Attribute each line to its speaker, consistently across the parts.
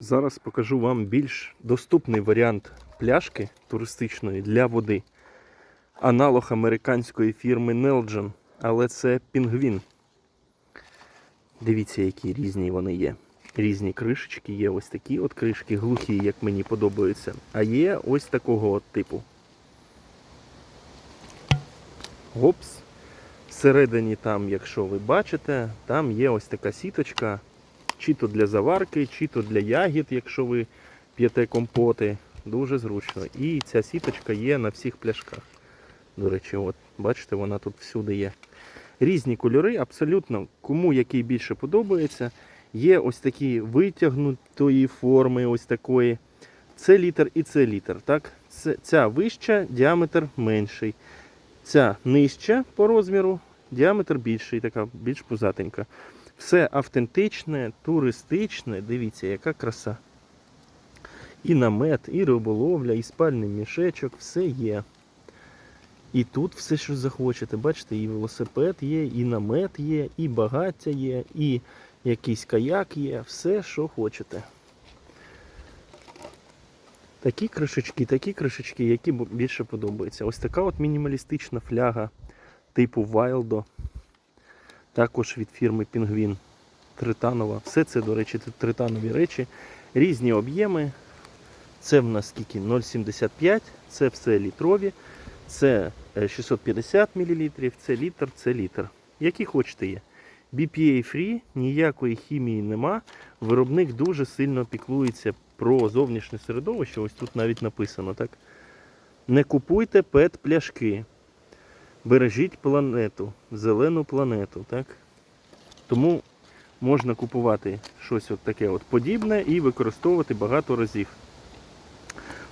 Speaker 1: Зараз покажу вам більш доступний варіант пляшки туристичної для води. Аналог американської фірми Nelgen, але це пінгвін. Дивіться, які різні вони є. Різні кришечки, є ось такі от кришки, глухі, як мені подобаються. А є ось такого от типу. Гопс. Всередині там, якщо ви бачите, там є ось така сіточка, чи то для заварки, чи то для ягід, якщо ви п'єте компоти. Дуже зручно. І ця сіточка є на всіх пляшках. До речі, от, бачите, вона тут всюди є. Різні кольори, абсолютно кому який більше подобається. Є ось такі витягнутої форми, ось такої. Це літр і це літр. Так? Це, ця вища, діаметр менший. Ця нижча по розміру, діаметр більший, така більш пузатенька. Все автентичне, туристичне. Дивіться, яка краса. І намет, і риболовля, і спальний мішечок, все є. І тут все, що захочете. Бачите, і велосипед є, і намет є, і багаття є, і якийсь каяк є, все, що хочете. Такі кришечки, такі кришечки, які більше подобаються. Ось така от мінімалістична фляга типу Вайлдо. Також від фірми Пінгвін. Тританова. Все це, до речі, тританові речі. Різні об'єми. Це в нас скільки? 0,75, це все літрові. Це е, 650 мл, це літр, це літр. Які хочете є. BPA free, ніякої хімії нема. Виробник дуже сильно піклується про зовнішнє середовище. Ось тут навіть написано так. Не купуйте пет-пляшки. Бережіть планету, зелену планету. Так? Тому можна купувати щось от таке от подібне і використовувати багато разів.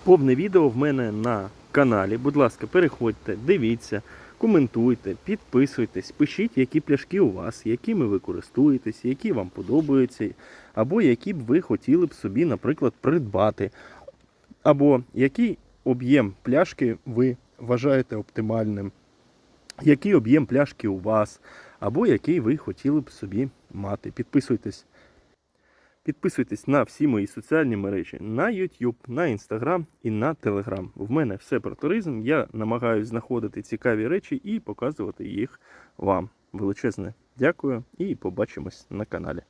Speaker 1: Повне відео в мене на каналі. Будь ласка, переходьте, дивіться, коментуйте, підписуйтесь, пишіть, які пляшки у вас, якими ви користуєтесь, які вам подобаються, або які б ви хотіли б собі, наприклад, придбати. Або який об'єм пляшки ви вважаєте оптимальним, який об'єм пляшки у вас, або який ви хотіли б собі мати. Підписуйтесь. Підписуйтесь на всі мої соціальні мережі на YouTube, на Instagram і на Telegram. В мене все про туризм. Я намагаюся знаходити цікаві речі і показувати їх вам. Величезне дякую і побачимось на каналі.